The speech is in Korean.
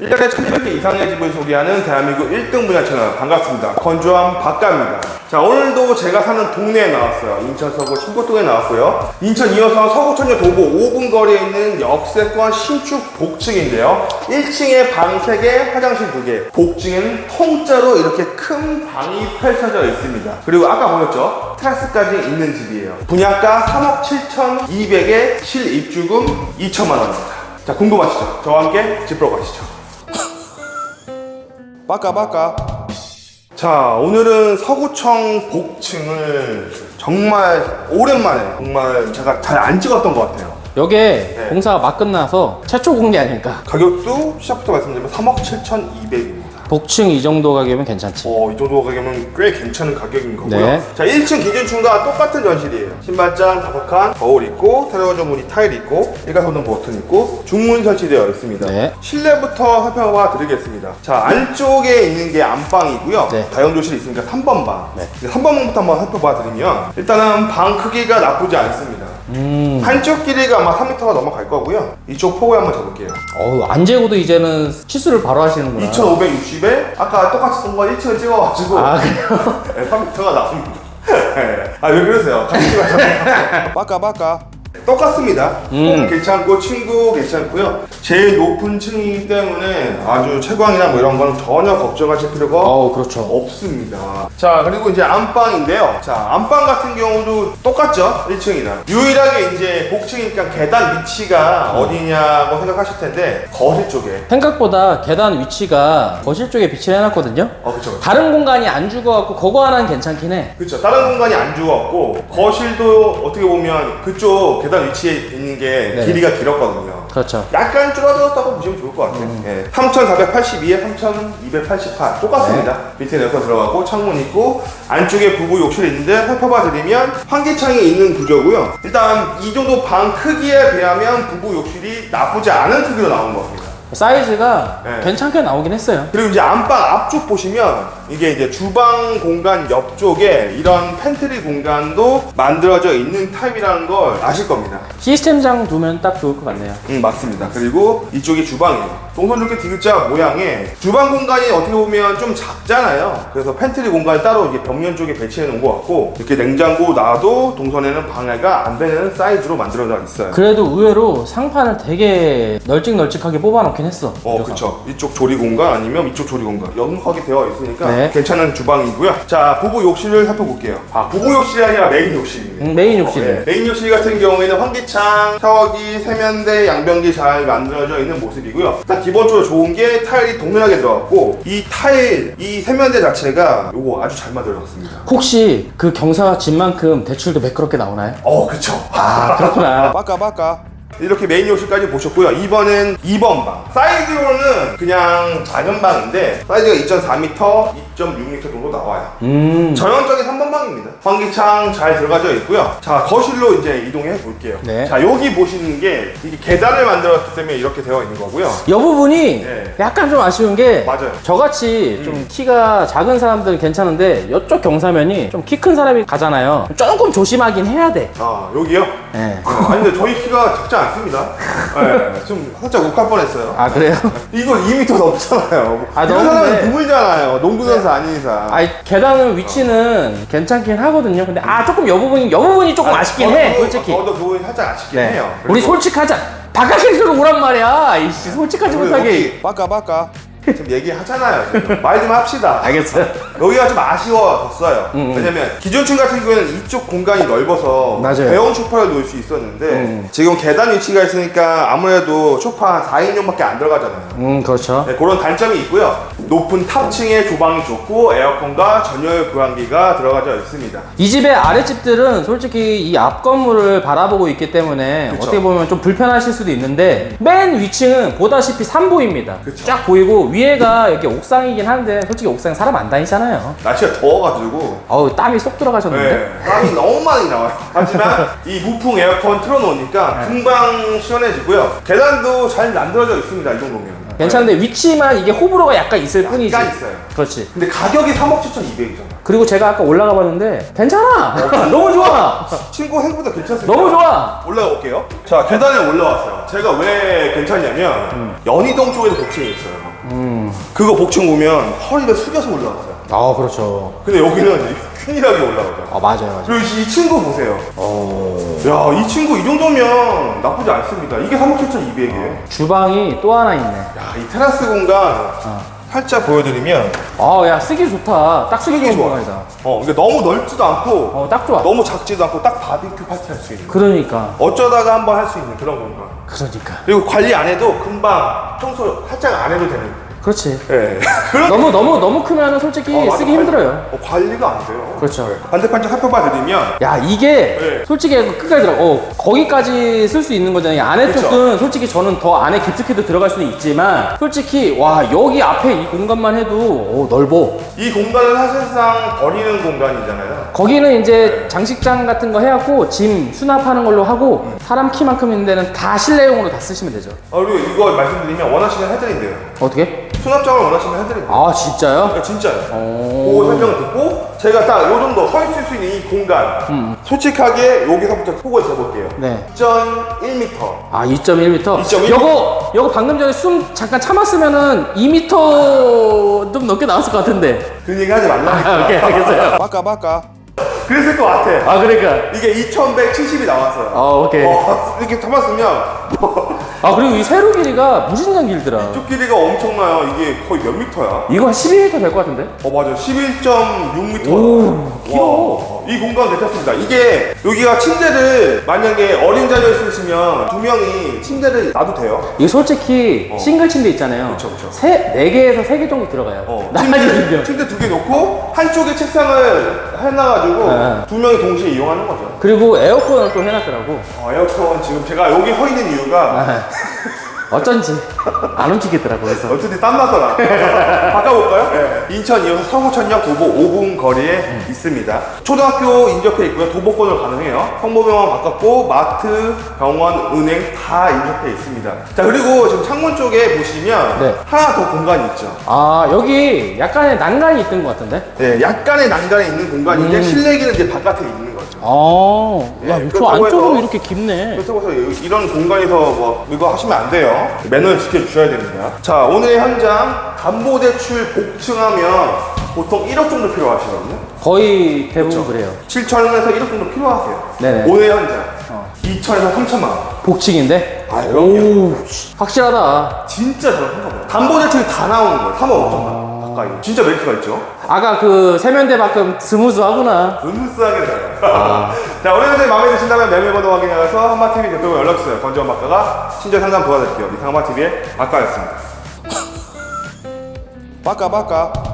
1년에 1200개 이상의 집을 소개하는 대한민국 1등 분야 채널 반갑습니다. 건조한 박가입니다. 자 오늘도 제가 사는 동네에 나왔어요. 인천 서구 신고동에 나왔고요. 인천 2호선 서구천여 도보 5분 거리에 있는 역세권 신축 복층인데요. 1층에 방 3개, 화장실 2개. 복층에는 통짜로 이렇게 큰 방이 펼쳐져 있습니다. 그리고 아까 보였죠? 테라스까지 있는 집이에요. 분양가 3억 7,200에 실입주금 2천만 원입니다. 자 궁금하시죠? 저와 함께 집 보러 가시죠. 빠까 빠까. 자 오늘은 서구청 복층을 정말 오랜만에 정말 제가 잘 안 찍었던 것 같아요. 요게 네. 공사가 막 끝나서 최초 공개 아닐까 가격도 시작부터 말씀드리면 3억 7,200입니다. 복층 이 정도 가격이면 괜찮지 어, 이 정도 가격이면 꽤 괜찮은 가격인 거고요. 네. 자, 1층 기준층과 똑같은 전실이에요. 신발장 다섯 칸, 거울 있고, 테레어 전문이 타일 있고, 일가소등 버튼 있고, 중문 설치되어 있습니다. 네. 실내부터 살펴봐 드리겠습니다. 자, 안쪽에 있는 게 안방이고요. 네. 다용도실이 있으니까 3번 방. 네. 3번 방부터 한번 살펴봐 드리면, 일단은 방 크기가 나쁘지 않습니다. 음 한쪽 길이가 아마 3m가 넘어갈 거고요. 이쪽 폭을 한번 재볼게요. 어우 안 재고도 이제는 치수를 바로 하시는구나 2560에 아까 똑같이 쓴거 1층을 찍어가지고 아 그래요? 네, 3m가 나옵니다. 네. 아, 왜 그러세요? 같이 찍었잖아요. 빠까, 빠까. 똑같습니다. 음. 괜찮고, 친구 괜찮고요. 제일 높은 층이기 때문에 아주 채광이나 뭐 이런 건 전혀 걱정하실 필요가 어우 그렇죠 없습니다. 자, 그리고 이제 안방인데요. 자, 안방 같은 경우도 똑같죠? 1층이나. 유일하게 이제 복층이니까 계단 위치가 어디냐고 생각하실 텐데, 거실 쪽에. 생각보다 계단 위치가 거실 쪽에 비치를 해놨거든요 어, 그쵸. 그쵸. 다른 공간이 안 죽어갖고 그거 하나는 괜찮긴 해 그렇죠. 다른 공간이 안 죽었고 거실도 어떻게 보면 그쪽 계단 위치에 있는 게 네. 길이가 길었거든요. 그렇죠 약간 줄어들었다고 보시면 좋을 것 같아요. 예. 3,482에 3,288 똑같습니다. 밑에 내서 들어가고 창문 있고 안쪽에 부부 욕실이 있는데 살펴봐 드리면 환기창이 있는 구조고요. 일단 이 정도 방 크기에 비하면 부부 욕실이 나쁘지 않은 크기로 나온 겁니다. 사이즈가 네. 괜찮게 나오긴 했어요 그리고 이제 안방 앞쪽 보시면 이게 이제 주방 공간 옆쪽에 이런 팬트리 공간도 만들어져 있는 타입이라는 걸 아실 겁니다. 시스템장 두면 딱 좋을 것 같네요 음 맞습니다. 그리고 이쪽이 주방이에요. 동선 이렇게 디귿자 모양의 주방 공간이 어떻게 보면 좀 작잖아요. 그래서 팬트리 공간을 따로 이게 벽면 쪽에 배치해 놓은 것 같고 이렇게 냉장고 놔도 동선에는 방해가 안 되는 사이즈로 만들어져 있어요. 그래도 의외로 상판을 되게 널찍널찍하게 뽑아놓긴 했어 어, 그렇죠. 이쪽 조리 공간 아니면 이쪽 조리 공간 넉넉하게 되어 있으니까 네. 괜찮은 주방이고요. 자, 부부 욕실을 살펴볼게요. 아, 부부 욕실이 아니라 메인 욕실입니다. 음, 메인 욕실이에요 네, 메인 욕실 같은 경우에는 환기창, 샤워기, 세면대, 양변기 잘 만들어져 있는 모습이고요. 일단 기본적으로 좋은 게 타일이 동일하게 들어갔고 이 타일, 이 세면대 자체가 요거 아주 잘 만들어졌습니다. 혹시 그 경사 집만큼 대출도 매끄럽게 나오나요? 어, 그쵸. 아 그렇구나 빠까 빠까 이렇게 메인 욕실까지 보셨고요 2번은 2번 방 사이즈로는 그냥 작은 방인데 사이즈가 2.4m, 2.6m 정도 나와요 음 전형적인 3번 방입니다 환기창 잘 들어가져 있고요 자 거실로 이제 이동해 볼게요 네. 자 여기 보시는 게 이게 계단을 만들었기 때문에 이렇게 되어 있는 거고요 이 부분이 네. 약간 좀 아쉬운 게 맞아요. 음. 저같이 좀 키가 작은 사람들은 괜찮은데 이쪽 경사면이 좀 키 큰 사람이 가잖아요 조금 조심하긴 해야 돼 아 여기요? 네. 어, 아니 근데 저희 키가 작지 않 습니다 네, 좀 살짝 욱할 뻔했어요 아 그래요? 이거 2m 넘잖아요. 아, 이런 넘는데. 사람은 드물잖아요. 농구 선수 아닌 이상. 아 계단은 위치는 괜찮긴 하거든요 근데 아 조금 여 부분이 여 부분이 조금 아쉽긴 저도 해 그- 솔직히 저도 그 부분이 살짝 아쉽긴 네. 해요. 우리 솔직하자 바깥에서 오란 말이야 이씨 솔직하지 못하게 빠까 빠까. 지금 얘기하잖아요. 지금. 말 좀 합시다. 알겠어요 여기가 좀 아쉬워졌어요. 음, 음. 왜냐면 기존층 같은 경우에는 이쪽 공간이 넓어서 맞아요. 대형 소파를 놓을 수 있었는데 음. 지금 계단 위치가 있으니까 아무래도 소파 4인용밖에 안 들어가잖아요. 음 그렇죠 네, 그런 단점이 있고요. 높은 탑층에 조방이 좋고 에어컨과 전열 교환기가 들어가져 있습니다. 이 집의 아랫집들은 솔직히 이 앞 건물을 바라보고 있기 때문에 그쵸. 어떻게 보면 좀 불편하실 수도 있는데 맨 위층은 보다시피 산보입니다. 그쵸. 쫙 보이고 위에가 이렇게 옥상이긴 한데 솔직히 옥상 사람 안 다니잖아요. 날씨가 더워가지고 어우 땀이 쏙 들어가셨는데. 네, 땀이 너무 많이 나와요. 하지만 이 무풍 에어컨 틀어놓으니까 금방 시원해지고요. 계단도 잘 만들어져 있습니다. 이 정도면. 괜찮은데 위치만 이게 호불호가 약간 있을 뿐이지. 약간 있어요. 그렇지. 근데 가격이 3억 7,200이잖아. 그리고 제가 아까 올라가 봤는데 괜찮아. 너무 좋아. 친구 생각보다 괜찮습니다. 너무 좋아. 올라가 볼게요. 자, 계단에 올라왔어요. 제가 왜 괜찮냐면 연희동 쪽에도 복층이 있어요. 음. 그거 복층 보면 허리를 숙여서 올라왔어요. 아 그렇죠. 근데 여기는 균일하게 올라가죠. 아 맞아요 맞아요. 그리고 이 친구 보세요. 어. 야, 이 친구 이 정도면 나쁘지 않습니다. 이게 37,200이에요. 주방이 또 하나 있네. 야, 이 테라스 공간 살짝 보여드리면 아 야 쓰기 좋다. 딱 쓰기 좋은. 공간이다. 어, 이게 너무 넓지도 않고 어 딱 좋아. 너무 작지도 않고 딱 바비큐 파티 할 수 있는 그러니까. 어쩌다가 한번 할 수 있는 그런 공간. 그러니까. 그리고 관리 안 해도 금방 청소 살짝 안 해도 되는. 그렇지. 예. 그런 너무 너무 너무 크면은 솔직히 어, 맞아. 쓰기 힘들어요. 어, 관리가 안 돼요. 그렇죠. 반대편좀 살펴봐 드리면 야 이게 네. 솔직히 끝까지 들어 어 거기까지 쓸 수 있는 거잖아요 이 안에 그쵸. 쪽은 솔직히 저는 더 안에 깊숙이도 들어갈 수는 있지만 솔직히 와 여기 앞에 이 공간만 해도 오, 넓어 이 공간은 사실상 버리는 공간이잖아요. 거기는 이제 장식장 같은 거 해갖고 짐 수납하는 걸로 하고 사람 키만큼 있는 데는 다 실내용으로 다 쓰시면 되죠 어, 그리고 이거 말씀드리면 원하시면 해드린대요. 어떻게? 수납장을 원하시면 해드린대요. 아 진짜요? 아, 진짜요. 오. 그 설명을 듣고 제가 딱 요 정도 서 있을 수 있는 이 공간 솔직하게 여기서부터 폭을 재볼게요. 음. 네. 2.1m. 아 2.1m 2.1m. 요거 요거 방금 전에 숨 잠깐 참았으면은 2m 좀 넘게 나왔을 것 같은데 그 얘기 하지 말라니까. 아, 오케이 알겠어요 바까 바까. 그랬을 것 같아. 아 그러니까 이게 2170이 나왔어요. 아 오케이 어, 이렇게 잡았으면 아 그리고 이 세로 길이가 무진장 길더라 이쪽 길이가 엄청나요. 이게 거의 몇 미터야? 이거 한 12m 될 것 같은데? 어 맞아 11.6m 오, 길어. 이 공간 괜찮습니다 이게 여기가 침대를 만약에 어린 자녀 있으시면 두 명이 침대를 놔도 돼요 이게 솔직히 싱글 침대 있잖아요 그쵸, 그쵸. 세, 4개에서 3개 정도 들어가요 어, 침대, 두 개 놓고 한쪽에 책상을 해놔가지고 네. 두 명이 동시에 이용하는 거죠 그리고 에어컨을 또 해놨더라고 어, 에어컨 지금 제가 여기 서 있는 이유가 아, 어쩐지 안 움직이더라고 그래서. 어쩐지 땀나더라. 바꿔볼까요? 인천 2호선 서구천역 도보 5분 거리에 있습니다. 초등학교 인접해 있고요. 도보권을 가능해요. 성모병원 가깝고 마트, 병원, 은행 다 인접해 있습니다. 자 그리고 지금 창문 쪽에 보시면 네. 하나 더 공간이 있죠. 아 여기 약간의 난간이 있던 것 같은데? 네, 약간의 난간에 있는 공간인데 음. 실내기는 이제 바깥에 있는 거죠 아, 야, 예, 저 그렇다고 안쪽은 해서- 이렇게 깊네. 그렇다고 해서 이런 공간에서 뭐 이거 하시면 안 돼요. 매너를 지켜주셔야 됩니다. 자, 오늘의 현장 담보대출 복층하면 보통 1억 정도 필요하시거든요. 거의 대부분 그래요 7천에서 1억 정도 필요하세요. 네네. 오늘의 현장 어. 2천에서 3천만 원. 복층인데? 아, 그럼요. 오, 씨, 확실하다. 진짜 저런 거예요. 담보대출이 다 나오는 거예요. 3억 5천만 가까이. 진짜 메리트가 있죠. 아까 그 세면대만큼 스무스하구나. 은무스하게 잘. 자, 오늘 현장 마음에 드신다면 매매번호 확인하셔서 한마TV 대표가 연락주세요. 건지원 박가가 친절 상담 도와드릴게요. 이상 한마TV의 박가였습니다. 박가, 박가.